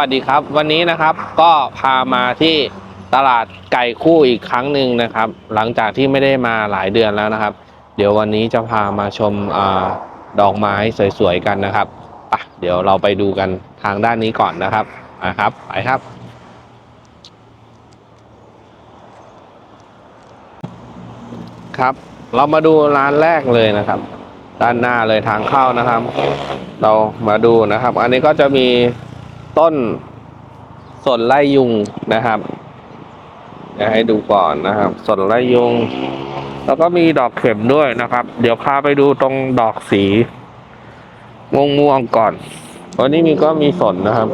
สวัสดีครับ วันนี้นะครับก็พามาที่ตลาดไก่คู่อีกครั้งหนึ่งนะครับ หลังจากที่ไม่ได้มาหลายเดือนแล้วนะครับ เดี๋ยววันนี้จะพามาชมอดอกไม้สวยๆกันนะครับอะเดี๋ยวเราไปดูกันทางด้านนี้ก่อนนะครับนะครับไปครับครับ เรามาดูร้านแรกเลยนะครับ ด้านหน้าเลยทางเข้านะครับ เรามาดูนะครับ อันนี้ก็จะมี ต้นสนไล่ยุงนะครับเดี๋ยวให้ดูก่อนนะครับ สนไล่ยุง แล้วก็มีดอกเข็มด้วยนะครับ เดี๋ยวพาไปดูตรงดอกสีม่วงม่วงก่อนวันนี้มีก็มีสนนะครับ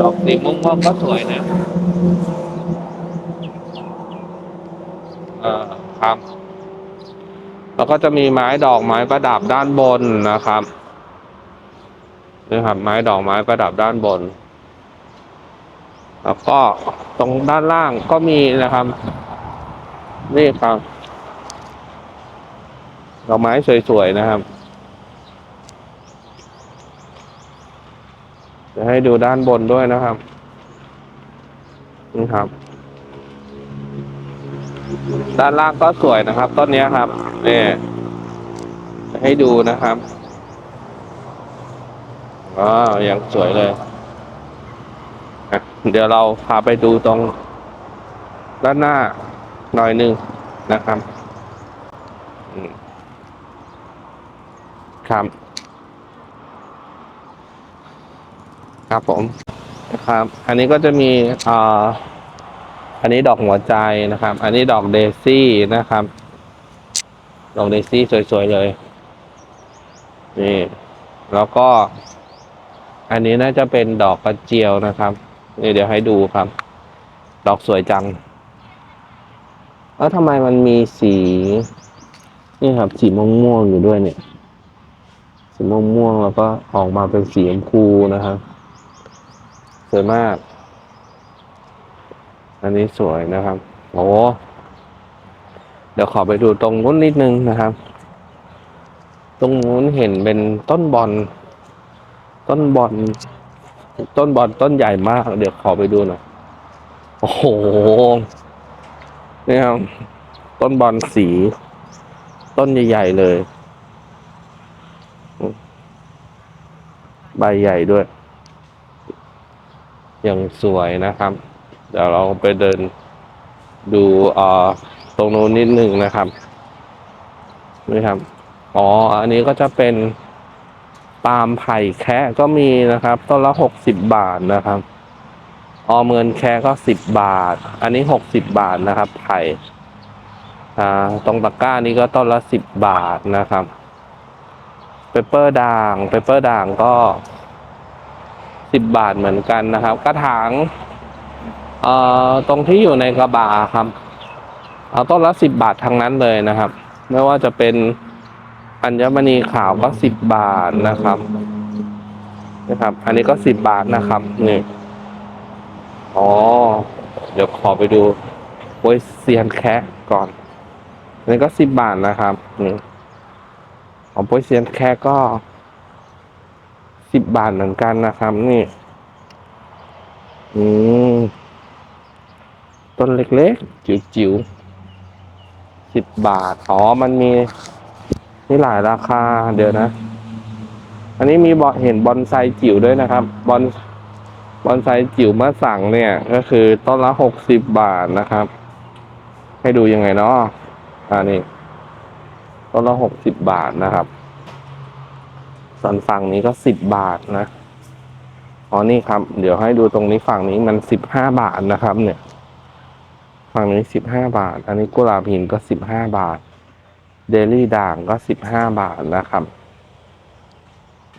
ดอกสีม่วงม่วงก็สวยนะเอ่อครับ แล้วก็จะมีไม้ดอกไม้ประดับด้านบนนะครับ นี่ครับไม้ดอกไม้ประดับด้านบน แล้วก็ตรงด้านล่างก็มีนะครับ นี่ครับดอกไม้สวยๆนะครับจะให้ดูด้านบนด้วยนะครับ นี่ครับ ด้านล่างก็สวยนะครับ ต้นนี้ครับนี่จะให้ดูนะครับ อ๋อยังสวยเลย เดี๋ยวเราพาไปดูตรง ด้านหน้าหน่อยหนึ่งนะครับครับ ครับผมนะครับ อันนี้ก็จะมีอ่าอันนี้ดอกหัวใจนะครับ อันนี้ดอกเดซี่นะครับ ดอกเดซี่สวยๆเลย นี่ แล้วก็ อันนี้น่าจะเป็นดอกกระเจียวนะครับนี่เดี๋ยวให้ดูครับ ดอกสวยจังแล้วทำไมมันมีสี นี่ครับ สีม่วงๆอยู่ด้วยเนี่ย สีม่วงๆแล้วก็ออกมาเป็นสีชมพูนะครับ สวยมาก อันนี้สวยนะครับ โอ้เดี๋ยวขอไปดูตรงนู้นนิดนึงนะครับ ตรงนู้นเห็นเป็นต้นบอล ต้นบอลต้นบอลต้นใหญ่มาก เดี๋ยวขอไปดูหน่อย โอ้โหนี่ครับต้นบอลสี ต้นใหญ่ๆเลย ใบใหญ่ด้วย อย่างสวยนะครับ เดี๋ยวเราไปเดินดูอ่อตรงนู้นนิดหนึ่งนะครับนี่ครับ อ๋อ อันนี้ก็จะเป็น ปาล์มไผ่แคะก็มีนะครับ ต้นละหกสิบบาทนะครับ ออมเงินแค่ก็สิบบาท อันนี้หกสิบบาทนะครับ ไผ่อ่าตรงตะกร้านี้ก็ต้นละสิบบาทนะครับ เปเปอร์ด่าง เปเปอร์ด่างก็สิบบาทเหมือนกันนะครับ กระถางเอ่อตรงที่อยู่ในกระบะครับ เอาต้นละสิบบาททั้งนั้นเลยนะครับ ไม่ว่าจะเป็น อัญมณีขาวก็สิบบาทนะครับ นะครับ อันนี้ก็สิบบาทนะครับนี่อ๋อ เดี๋ยวขอไปดูโวยเซียนแคะก่อนอันนี้ก็สิบบาทนะครับนี่ของโวยเซียนแคะก็สิบบาทเหมือนกันนะครับ นี่ อืมต้นเล็กๆ จิ๋วๆสิบบาท อ๋อ มันมี นี่หลายราคาเดี๋ยวนะ อันนี้มีบอเห็นบอนไซจิ๋วด้วยนะครับ บอนบอนไซจิ๋วมาสั่งเนี่ย ก็คือต้นละหกสิบบาทนะครับ ให้ดูยังไงเนาะอันนี้ต้นละหกสิบบาทนะครับส่วนฝั่งนี้ก็สิบบาทนะอ๋อนี่ครับ เดี๋ยวให้ดูตรงนี้ฝั่งนี้มันสิบห้าบาทนะครับ เนี่ย ฝั่งนี้สิบห้าบาท อันนี้กุหลาบหินก็สิบห้าบาท เดลี่ด่างก็สิบห้าบาทนะครับ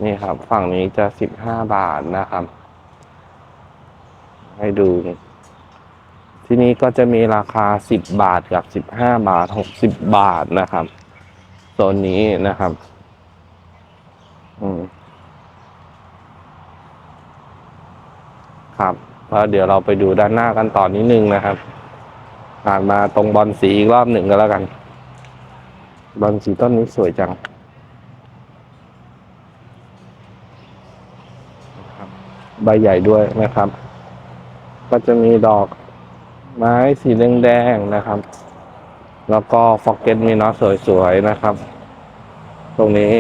นี่ครับ ฝั่งนี้จะสิบห้าบาทนะครับ ให้ดู ที่นี้ก็จะมีราคาสิบบาทกับสิบห้าบาทหกสิบบาทนะครับโซนนี้นะครับ อืมครับแล้วเดี๋ยวเราไปดูด้านหน้ากันต่อนนิดนึงนะครับผ่านมาตรงบอลสีอีกรอบหนึ่งก็แล้วกัน บอลสีต้นนี้สวยจังใบใหญ่ด้วยนะครับ ก็จะมีดอกไม้สีแดงๆนะครับ แล้วก็ฟอกเก็ตมีน็อตสวยๆนะครับ ตรงนี้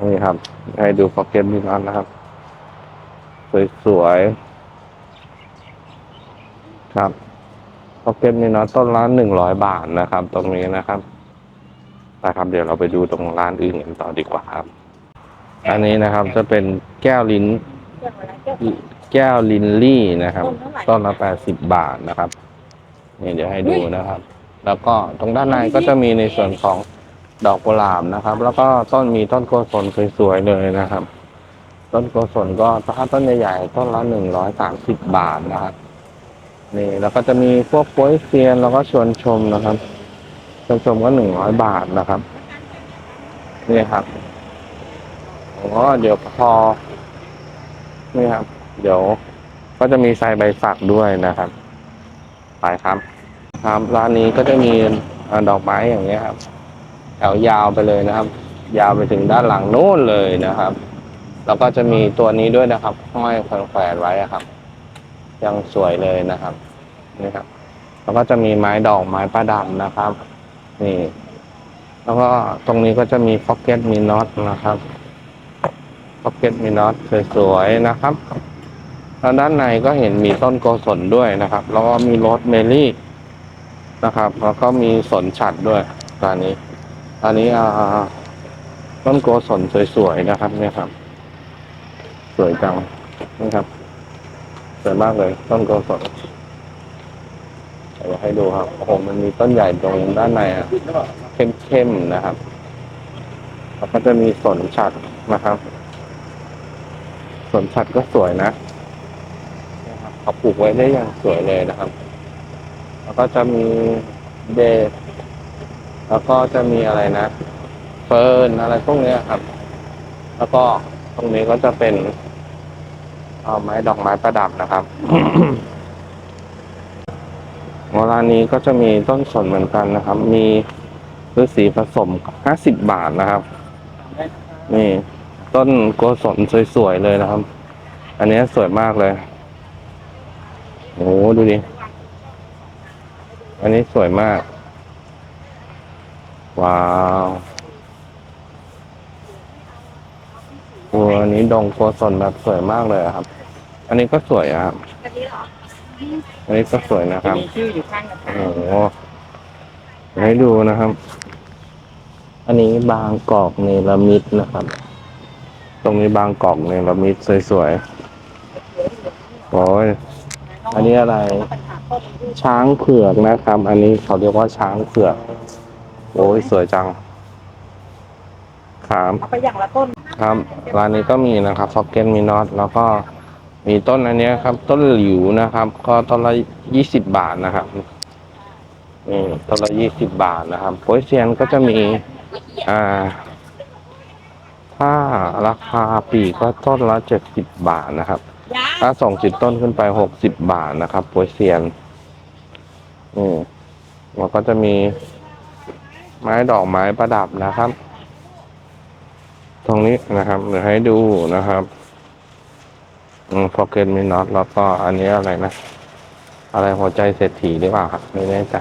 นี่ครับ ให้ดูฟอกเก็ตมีน็อตนะครับ สวยๆครับ ฟอกเก็ตมีน็อตต้นละหนึ่งร้อยบาทนะครับ ตรงนี้นะครับนะครับ เดี๋ยวเราไปดูตรงร้านอื่นกันต่อดีกว่าครับ อันนี้นะครับจะเป็นแก้วลิ้น แก้วลินลี่นะครับต้นละแปดสิบบาทนะครับนี่เดี๋ยวให้ดูนะครับ แล้วก็ตรงด้านในก็จะมีในส่วนของดอกกุหลาบนะครับ แล้วก็ต้นมีต้นโกศลสวยๆเลยนะครับ ต้นโกศลก็ถ้าต้นใหญ่ๆต้นละหนึ่งร้อยสามสิบบาทนะครับ นี่แล้วก็จะมีพวกโป้ยเซียนแล้วก็ชวนชมนะครับชวนชมก็หนึ่งร้อยบาทนะครับ นี่ครับอ๋อเดี๋ยวพอ นี่ครับ เดี๋ยวก็จะมีไซใบสักด้วยนะครับ ไปครับ ครับร้านนี้ก็จะมีดอกไม้อย่างเงี้ยครับ แถวยาวไปเลยนะครับ ยาวไปถึงด้านหลังโน้นเลยนะครับ แล้วก็จะมีตัวนี้ด้วยนะครับห้อยแขวนไว้ครับ ยังสวยเลยนะครับ นี่ครับ แล้วก็จะมีไม้ดอกไม้ประดับนะครับ นี่ แล้วก็ตรงนี้ก็จะมีพ็อกเก็ตมีน็อตนะครับพ็อกเก็ตมีน็อตสวยๆนะครับแล้วด้านในก็เห็นมีต้นโกศลด้วยนะครับ แล้วก็มีโรสเมลี่นะครับ แล้วก็มีสนฉัดด้วยตอนนี้อันนี้อ่าต้นโกศลสวยๆนะครับ เนี่ยครับ สวยจังนี่ครับสวยมากเลย ต้นโกศล เดี๋ยวให้ดูครับโอ้โหมันมีต้นใหญ่ตรงด้านในอะเข้มๆนะครับแล้วก็จะมีสนฉัดนะครับสนฉัดก็สวยนะนะครับเขาปลูกไว้ได้อย่างสวยเลยนะครับ แล้วก็จะมีเดแล้วก็จะมีอะไรนะเฟิร์นอะไรพวกนี้ครับ แล้วก็ตรงนี้ก็จะเป็นเอาไม้ดอกไม้ประดับนะครับ ร้านนี้ก็จะมีต้นสนเหมือนกันนะครับ มีฤาษีผสมห้าสิบบาทนะครับ นี่ ต้นโกศลสวยๆเลยนะครับ อันนี้สวยมากเลย โอ้โหดูดิ อันนี้สวยมาก ว้าวโอ้อันนี้ดงโกศลแบบสวยมากเลยครับ อันนี้ก็สวยครับอันนี้เหรอ อันนี้ก็สวยนะครับมีชื่ออยู่ข้างกันโอ้โหให้ดูนะครับ อันนี้บางกอกเนรมิตนะครับ ตรงนี้บางกอกเนรมิตสวยๆโอ้ย อันนี้อะไร ปัญหาข้อมูลช้างเผือกนะครับ อันนี้เขาเรียกว่าช้างเผือก โอ้ยสวยจังครับ เอาไปอย่างละต้นครับร้านนี้ก็มีนะครับฟอกเก็ตมีน็อตแล้วก็ มีต้นอันนี้ครับ ต้นหลิวนะครับ ก็ต้นละยี่สิบบาทนะครับนี่ต้นละยี่สิบบาทนะครับโปยเซียนก็จะมี อ่า ถ้าราคาปีก็ต้นละเจ็ดสิบบาทนะครับ ถ้าส่งสิบต้นขึ้นไปหกสิบบาทนะครับโปยเซียนนี่แล้วก็จะมีไม้ดอกไม้ประดับนะครับ ตรงนี้นะครับเดี๋ยวให้ดูนะครับ อืมพอเกนมีน็อตแล้วก็อันนี้อะไรนะ อะไรหัวใจเศรษฐีหรือเปล่าครับ ไม่แน่ใจ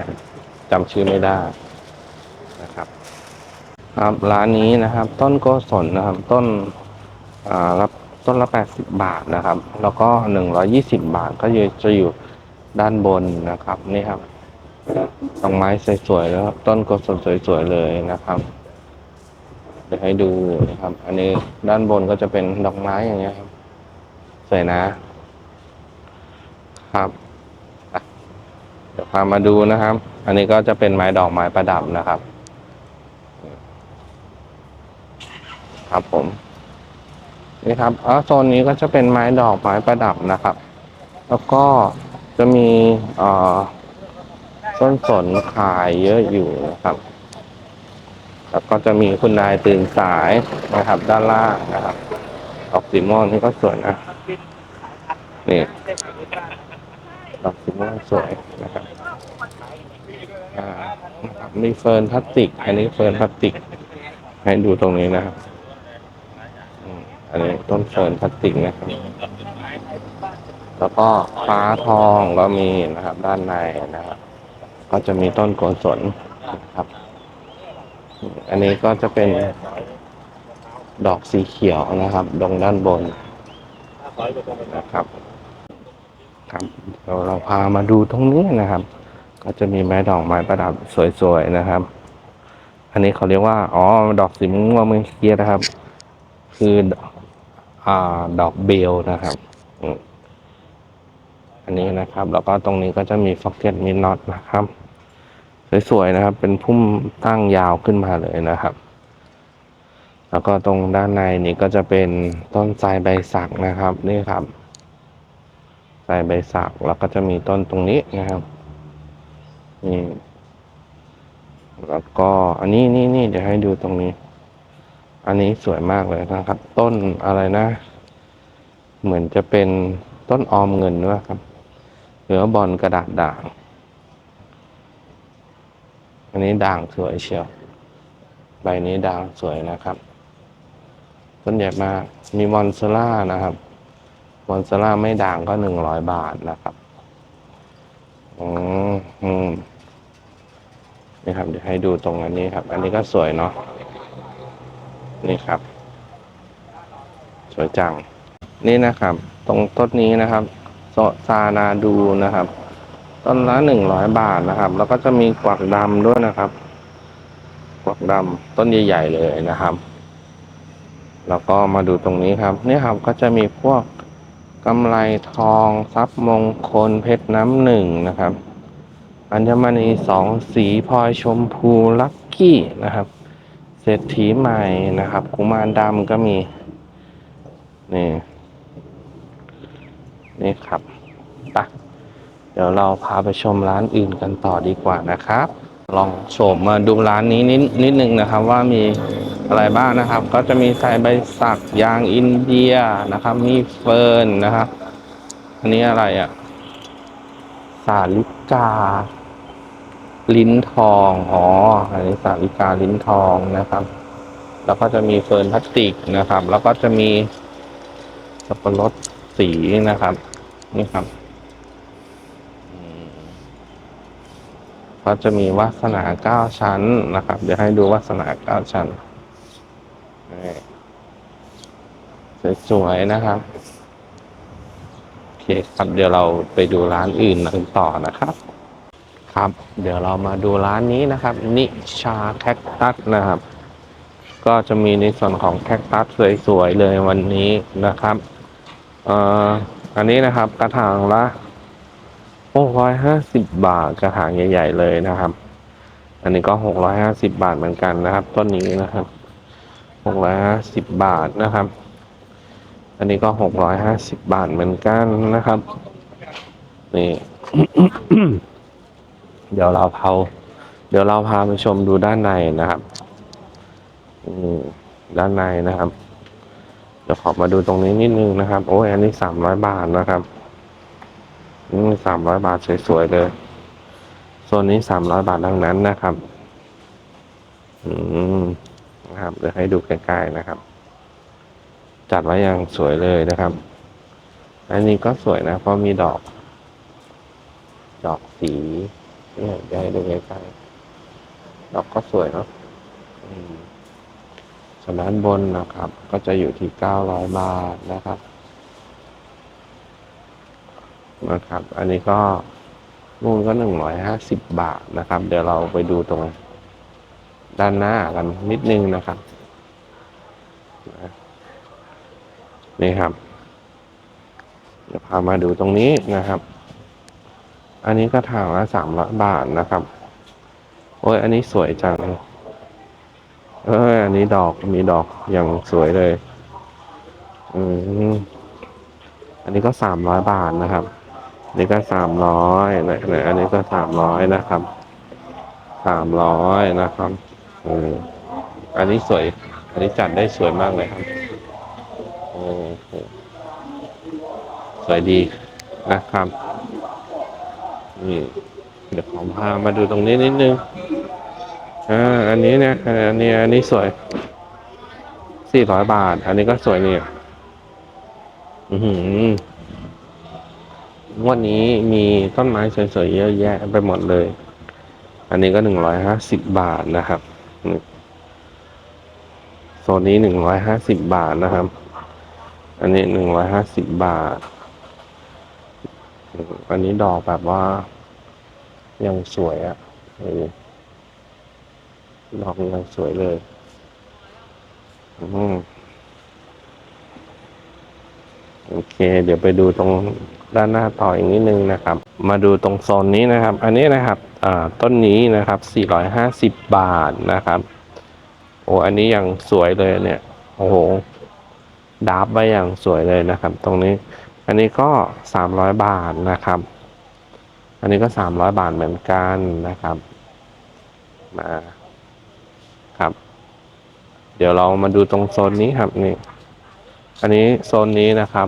จำชื่อไม่ได้นะครับ ครับร้านนี้นะครับ ต้นโกศลนะครับ ต้นอ่ารับต้นละแปดสิบบาทนะครับ แล้วก็หนึ่งร้อยี่สิบบาทก็จะอยู่ด้านบนนะครับ นี่ครับดอกไม้สวยๆแล้วต้นโกศลสวยๆเลยนะครับ เดี๋ยวให้ดูนะครับ อันนี้ด้านบนก็จะเป็นดอกไม้อย่างเงี้ยครับ วยนะครับ เดี๋ยวพามาดูนะครับ อันนี้ก็จะเป็นไม้ดอกไม้ประดับนะครับ ครับผม นี่ครับอ๋อโซนนี้ก็จะเป็นไม้ดอกไม้ประดับนะครับ แล้วก็จะมีเอ่อต้นสนขายเยอะอยู่นะครับ แล้วก็จะมีคุณนายตื่นสายนะครับ ด้านล่างนะครับ ดอกสีม่วงนี่ก็สวยนะ นี่ดอกสีม่วงสวยนะครับอ่านะครับมีเฟิร์นพลาสติก อันนี้เฟิร์นพลาสติก ให้ดูตรงนี้นะครับอันนี้ต้นเฟิร์นพลาสติกนะครับ แล้วก็ฟ้าทองก็มีนะครับ ด้านในนะครับ ก็จะมีต้นโกศลนะครับ อันนี้ก็จะเป็น ดอกสีเขียวนะครับตรงด้านบนนะครับครับเดี๋ยวเราพามาดูตรงนี้นะครับ ก็จะมีไม้ดอกไม้ประดับสวยๆนะครับ อันนี้เขาเรียกว่าอ๋อดอกสีม่วงเมื่อกี้นะครับ คืออ่าดอกเบลนะครับอืมอันนี้นะครับ แล้วก็ตรงนี้ก็จะมีฟอกเก็ตมินน็อตนะครับ สวยๆนะครับ เป็นพุ่มตั้งยาวขึ้นมาเลยนะครับ แล้วก็ตรงด้านในนี้ก็จะเป็นต้นไทรใบสักนะครับ นี่ครับไทรใบสักแล้วก็จะมีต้นตรงนี้นะครับนี่แล้วก็อันนี้นี่นี่เดี๋ยวให้ดูตรงนี้ อันนี้สวยมากเลยนะครับ ต้นอะไรนะ เหมือนจะเป็นต้นออมเงินด้วยครับหรือบอลกระดาษด่าง อันนี้ด่างสวยเชียว ใบนี้ด่างสวยนะครับ ต้นใหญ่มามีมอนเซล่านะครับมอนเซล่าไม่ด่างก็หนึ่งร้อยบาทนะครับอืมอืมนี่ครับเดี๋ยวให้ดูตรงอันนี้ครับ อันนี้ก็สวยเนาะนี่ครับ สวยจัง นี่นะครับ ตรงต้นนี้นะครับโซซานาดูนะครับ ต้นละหนึ่งร้อยบาทนะครับ แล้วก็จะมีกวักดำด้วยนะครับ กวักดำต้นใหญ่ ๆ เลยนะครับ แล้วก็มาดูตรงนี้ครับนี่ครับก็จะมีพวกกำไรทองทรัพย์มงคลเพชรน้ำหนึ่งนะครับ อัญมณีสองสีพลอยชมพูลักกี้นะครับ เศรษฐีใหม่นะครับกุมารดำก็มี นี่ นี่ครับไปะเดี๋ยวเราพาไปชมร้านอื่นกันต่อดีกว่านะครับ ลองโฉมมาดูร้านนี้นิดนิดนึงนะครับว่ามี อะไรบ้างนะครับ ก็จะมีสายใบสักยางอินเดียนะครับ มีเฟิร์นนะครับ อันนี้อะไรอะ สาลิกา ลิ้นทองอ๋ออันนี้สาลิกาลิ้นทองนะครับ แล้วก็จะมีเฟิร์นพลาสติกนะครับ แล้วก็จะมีสับปะรดสีนะครับ นี่ครับก็จะมีวาสนาเก้าชั้นนะครับ เดี๋ยวให้ดูวาสนาเก้าชั้น สวยๆนะครับ โอเคครับเดี๋ยวเราไปดูร้านอื่นกันต่อนะครับ ครับ เดี๋ยวเรามาดูร้านนี้นะครับ นิชาแคคตัสนะครับ ก็จะมีในส่วนของแคคตัสสวยๆเลยวันนี้นะครับเอ่ออันนี้นะครับกระถางละหกร้อยห้าสิบบาทกระถางใหญ่ ๆ เลยนะครับ อันนี้ก็หกร้อยห้าสิบบาทเหมือนกันนะครับ ต้นนี้นะครับ หกร้อยห้าสิบบาทนะครับ อันนี้ก็หกร้อยห้าสิบบาทเหมือนกันนะครับ นี่ เดี๋ยวเราเพาเดี๋ยวเราพาไปชมดูด้านในนะครับอืมด้านในนะครับ เดี๋ยวขอมาดูตรงนี้นิดนึงนะครับ โอ้ยอันนี้สามร้อยบาทนะครับอืมสามร้อยบาทสวยๆเลยโซนนี้สามร้อยบาททั้งนั้นนะครับ อืม นะครับเดี๋ยวให้ดูใกล้ๆนะครับ จัดไว้อย่างสวยเลยนะครับ อันนี้ก็สวยนะ เพราะมีดอก ดอกสีเนี่ยเดี๋ยวให้ดูใกล้ๆดอกก็สวยเนาะส่วนด้านบนนะครับ ก็จะอยู่ที่เก้าร้อยบาทนะครับนะครับ อันนี้ก็นู่นก็หนึ่งร้อยห้าสิบบาทนะครับ เดี๋ยวเราไปดูตรง ด้านหน้ากันนิดนึงนะครับนี่ครับเดี๋ยวพามาดูตรงนี้นะครับ อันนี้ก็ถางละสามร้อยบาทนะครับ โอ้ยอันนี้สวยจัง เอออันนี้ดอกมีดอกอย่างสวยเลย อืมอันนี้ก็สามร้อยบาทนะครับนนี้ก็สามร้อยนะนะอันนี้ก็สามร้อยนะครับ สามร้อยนะครับ อันนี้สวย อันนี้จัดได้สวยมากเลยครับโอ้โหสวยดีนะครับนี่เดี๋ยวผมพามาดูตรงนี้นิดนึงอ่าอันนี้เนี่ยอันนี้อันนี้สวยสี่ร้อยบาท อันนี้ก็สวยนี่อือหือวันนี้มีต้นไม้สวยๆเยอะแยะไปหมดเลย อันนี้ก็หนึ่งร้อยห้าสิบบาทนะครับ โซนนี้หนึ่งร้อยห้าสิบบาทนะครับ อันนี้หนึ่งร้อยห้าสิบบาท อันนี้ดอกแบบว่า ยังสวยอะ่ะดอกยังสวยเลยอโอเค เดี๋ยวไปดูตรงด้านหน้าต่ออีกนิดนึงนะครับ มาดูตรงโซนนี้นะครับ อันนี้นะครับ ต้นนี้นะครับ 450 บาทนะครับ โอ้อันนี้อยังสวยเลยเนี่ย โอ้โหดาบไว้อย่างสวยเลยนะครับ ตรงนี้ อันนี้ก็ 300 บาทนะครับ อันนี้ก็ 300 บาทเหมือนกันนะครับ มาครับ เดี๋ยวเรามาดูตรงโซนนี้ครับนี่ อันนี้โซนนี้นะครับ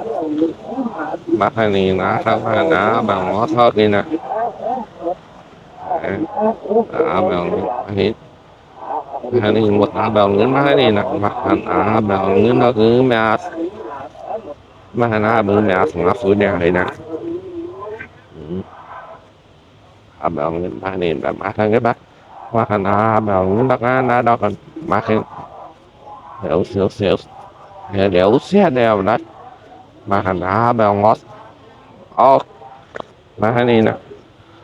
มาทางนี้นะทางมานะบางล้อทอดนี่นะอาบางนี้ทางนี่หมดอาบางเงินมาให้นี่นะมาทางอาบางเงินเาคือแม่มาทางอาบางแม่สำหรับสูตรเนี่ยนะอาบางเงินมาทางนี้แบบมาทางนี้ปะมาทาอาบางเงินเราก็น่าดอกกันมาทางเดี๋ยวเสียวเสียวเดี๋ยวเสียเดี๋ยวนะ hiểu hiểu xe đeo đó mà hành à bằng ngó ออกมาให้นี่นะ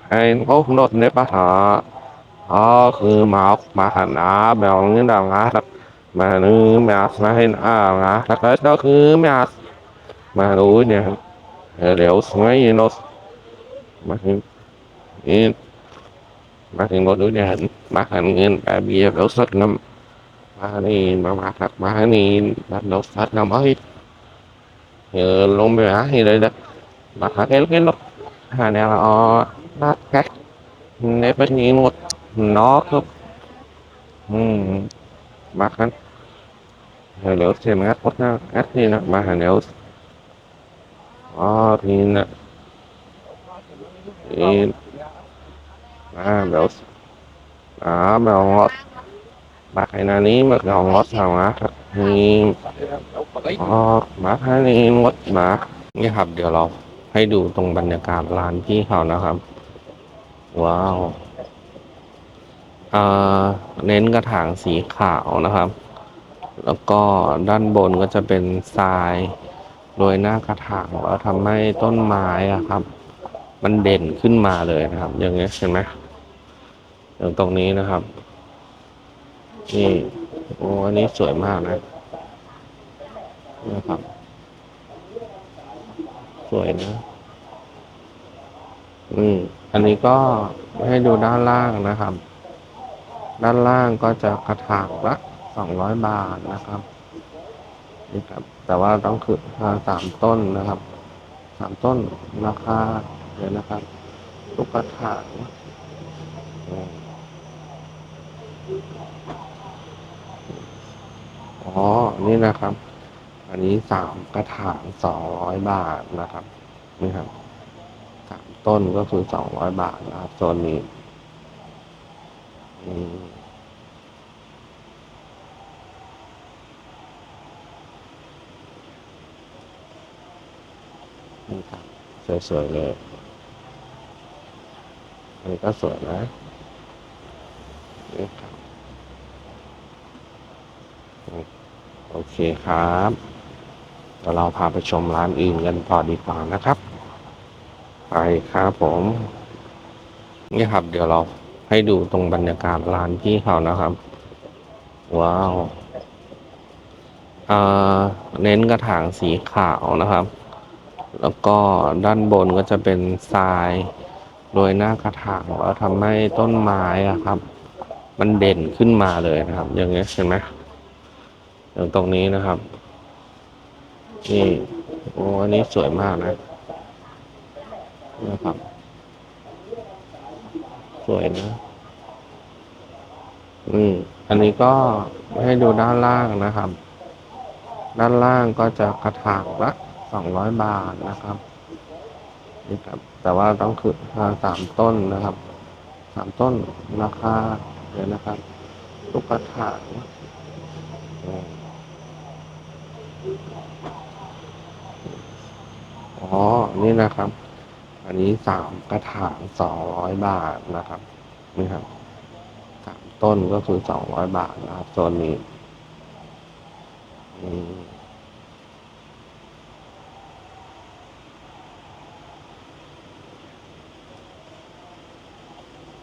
ไอ้โอ้โนดเนปะหาอ๋อคือมาออกมาหันอาแบบนี้ดังอาสักมานึแมสมาให้อาอาสักก็คือแมสมาดูเนี่ยเดี๋ยวสวยโนดมาถึงนี่มาถึงรถดูเนี่ยมาหันเงินแบบเบียร์แล้วสักน้ำมานี่มามาสักมานี่แบบเราสักน้ำเอ้ย lombeahireida bakakelkelok hanela o nakak nepanyinut hà bakan heleus thì ngắt ốt na ngắt thì nó ba heleus o thì nó thì à heleus đó mà ngót bạc này là ní mà gò ngót sao ngắt thì ờ mà cái này ngọt mà นี่ครับ เดี๋ยวเราให้ดูตรงบรรยากาศร้านพี่เขานะครับ ว้าวอ่าเน้นกระถางสีขาวนะครับ แล้วก็ด้านบนก็จะเป็นทรายโดยหน้ากระถางแล้วทำให้ต้นไม้อะครับ มันเด่นขึ้นมาเลยนะครับ อย่างเงี้ยเห็นไหมอย่างตรงนี้นะครับนี่ โอ้อันนี้สวยมากนะนะครับ สวยนะ อืม อันนี้ก็ให้ดูด้านล่างนะครับ ด้านล่างก็จะกระถางละสองร้อยบาทนะครับนี่ครับ แต่ว่าต้องคือสามต้นนะครับสามต้นราคาเดี๋ยวนะครับลูกกระถาง อ๋อ นี่นะครับ อันนี้สามกระถางสองร้อยบาทนะครับ นี่ครับสามต้นก็คือสองร้อยบาทนะครับโซนนี้นี่ครับสวยๆเลย อันนี้ก็สวยนะนี่ครับอืม โอเคครับเดี๋ยวเราพาไปชมร้านอื่นกันต่อดีกว่านะครับ ไปครับผม นี่ครับ เดี๋ยวเราให้ดูตรงบรรยากาศร้านพี่เขานะครับ ว้าวอ่าเน้นกระถางสีขาวนะครับ แล้วก็ด้านบนก็จะเป็นทรายโดยหน้ากระถางแล้วทำให้ต้นไม้อะครับ มันเด่นขึ้นมาเลยนะครับ อย่างเงี้ยเห็นไหม อย่างตรงนี้นะครับ นี่โอ้อันนี้สวยมากนะนะครับ สวยนะ อืม อันนี้ก็ให้ดูด้านล่างนะครับ ด้านล่างก็จะกระถางละสองร้อยบาทนะครับนี่ครับ แต่ว่าต้องคือสามต้นนะครับสามต้นราคาเดี๋ยวนะครับ ลูกกระถาง อ๋อ นี่นะครับ อันนี้สามกระถางสองร้อยบาทนะครับ นี่ครับสามต้นก็คือสองร้อยบาทนะครับโซนนี้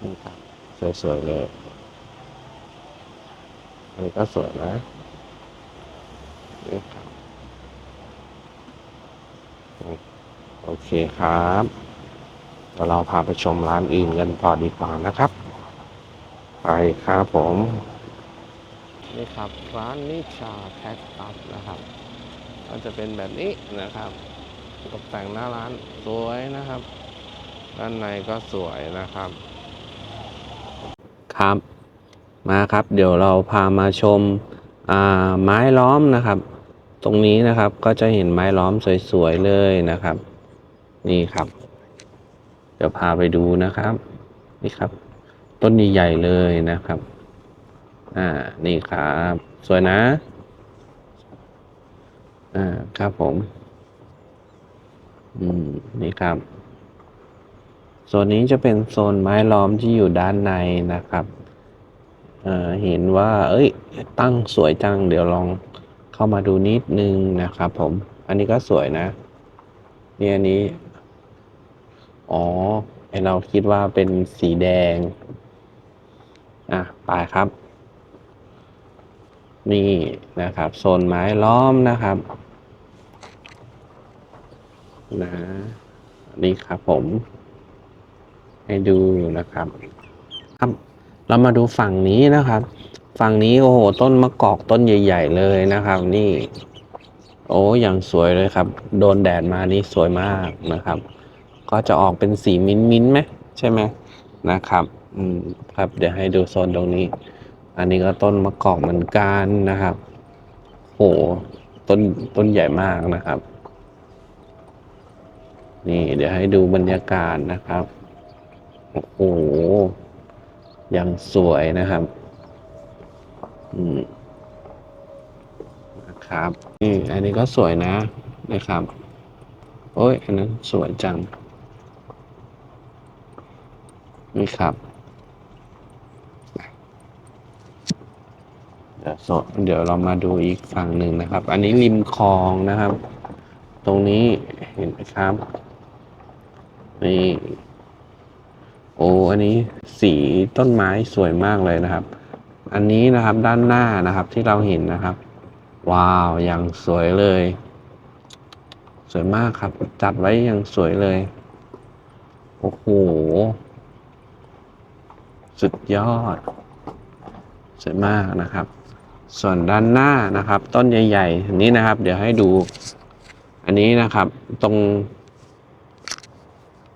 นี่ครับสวยๆเลยอันนี้ก็สวยนะนี่ครับ โอเคครับเดี๋ยวเราพาไปชมร้านอื่นกันต่อดีกว่านะครับ ไปครับผมนี่ครับร้านนิชาแท็กตัสนะครับ ก็จะเป็นแบบนี้นะครับ ตกแต่งหน้าร้านสวยนะครับ ด้านในก็สวยนะครับ ครับ มาครับ เดี๋ยวเราพามาชมอ่าไม้ล้อมนะครับ ตรงนี้นะครับก็จะเห็นไม้ล้อมสวยๆเลยนะครับ นี่ครับ เดี๋ยวพาไปดูนะครับ นี่ครับ ต้นใหญ่ๆเลยนะครับ อ่านี่ครับ สวยนะอ่าครับผม อืมนี่ครับโซนนี้จะเป็นโซนไม้ล้อมที่อยู่ด้านในนะครับเอ่อเห็นว่า เอ้ย ตั้งสวยจัง เดี๋ยวลอง เข้ามาดูนิดนึงนะครับผม อันนี้ก็สวยนะ เนี่อันนี้ อ๋อไอเราคิดว่าเป็นสีแดง อะไปครับ นี่นะครับ โซนไม้ล้อมนะครับ นะนี่ครับผม ให้ดูนะครับ ครับ เรามาดูฝั่งนี้นะครับ ฝั่งนี้โอ้โห ต้นมะกอกต้นใหญ่ ๆ เลยนะครับ นี่ โอ้อย่างสวยเลยครับ โดนแดดมานี่สวยมากนะครับ ก็จะออกเป็นสีมิ้นมิ้นไหมใช่ไหมนะครับ อืมครับ เดี๋ยวให้ดูโซนตรงนี้ อันนี้ก็ต้นมะกอกเหมือนกันนะครับ โหต้นต้นใหญ่มากนะครับ นี่ เดี๋ยวให้ดูบรรยากาศนะครับ โอ้โหยังสวยนะครับ อืมนะครับนี่อันนี้ก็สวยนะนะครับ โอ้ย อันนั้นสวยจัง นี่ครับเดี๋ยวโซเดี๋ยวเรามาดูอีกฝั่งหนึ่งนะครับ อันนี้ริมคลองนะครับ ตรงนี้เห็นไหมครับ นี่ โอ้ อันนี้สีต้นไม้สวยมากเลยนะครับ อันนี้นะครับด้านหน้านะครับที่เราเห็นนะครับ ว้าวอย่างสวยเลย สวยมากครับ จัดไว้อย่างสวยเลย โอ้โห สุดยอด สวยมากนะครับ ส่วนด้านหน้านะครับ ต้นใหญ่ๆอันนี้นะครับ เดี๋ยวให้ดู อันนี้นะครับ ตรง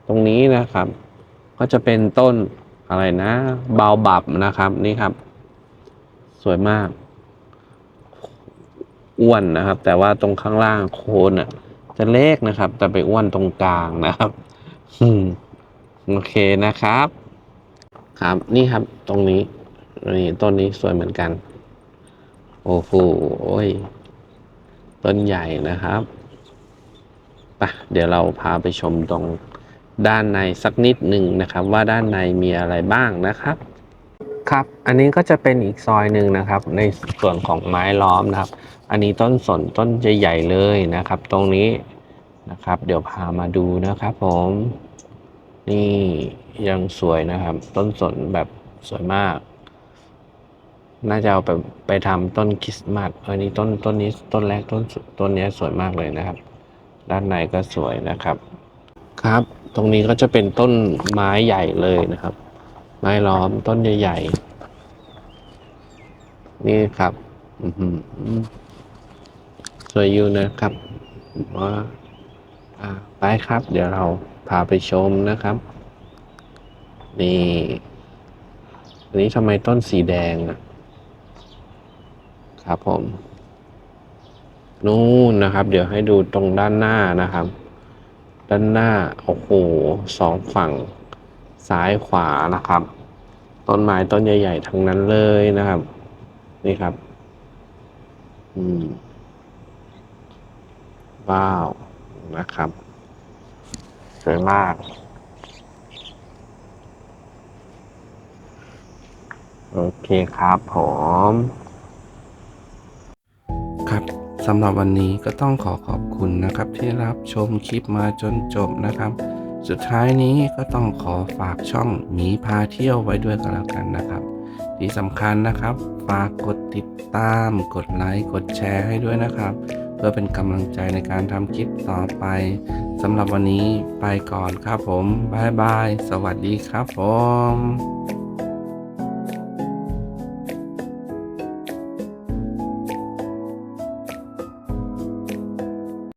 ตรงนี้นะครับ ก็จะเป็นต้นอะไรนะเบาบับนะครับนี่ครับ สวยมาก อ้วนนะครับ แต่ว่าตรงข้างล่างโคนอะ จะเล็กนะครับ แต่ไปอ้วนตรงกลางนะครับอืมโอเคนะครับ ครับ นี่ครับ ตรงนี้นี่ต้นนี้สวยเหมือนกัน โอ้โหต้นใหญ่นะครับไปเดี๋ยวเราพาไปชมตรงด้านในสักนิดหนึ่งนะครับ ว่าด้านในมีอะไรบ้างนะครับ ครับ อันนี้ก็จะเป็นอีกซอยหนึ่งนะครับ ในส่วนของไม้ล้อมนะครับ อันนี้ต้นสนต้นใหญ่ๆเลยนะครับ ตรงนี้นะครับ เดี๋ยวพามาดูนะครับ ผม นี่ยังสวยนะครับ ต้นสนแบบสวยมาก น่าจะเอาไปไปทำต้นคริสต์มาสออนี่ต้นต้นนี้ต้นแรกต้นต้นนี้สวยมากเลยนะครับ ด้านในก็สวยนะครับ ครับ ตรงนี้ก็จะเป็นต้นไม้ใหญ่เลยนะครับ ไม้ล้อมต้นใหญ่ ๆ นี่ครับสวยอยู่นะครับว่าอ่าไปครับ เดี๋ยวเราพาไปชมนะครับ นี่อันนี้ทำไมต้นสีแดงอะครับผม นู่นนะครับ เดี๋ยวให้ดูตรงด้านหน้านะครับ ด้านหน้า โอ้โหสองฝั่ง ซ้ายขวานะครับ ต้นไม้ต้นใหญ่ ๆ ทั้งนั้นเลยนะครับ นี่ครับ อืมว้าวนะครับสวยมากโอเคครับผม ครับสำหรับวันนี้ก็ต้องขอขอบคุณนะครับ ที่รับชมคลิปมาจนจบนะครับ สุดท้ายนี้ก็ต้องขอฝากช่องหมีพาเที่ยวไว้ด้วยกันแล้วกันนะครับ ที่สำคัญนะครับ ฝากกดติดตาม กดไลค์กดแชร์ให้ด้วยนะครับ เพื่อเป็นกำลังใจในการทำคลิปต่อไปสำหรับวันนี้ไปก่อนครับผมบ๊ายบาย สวัสดีครับผม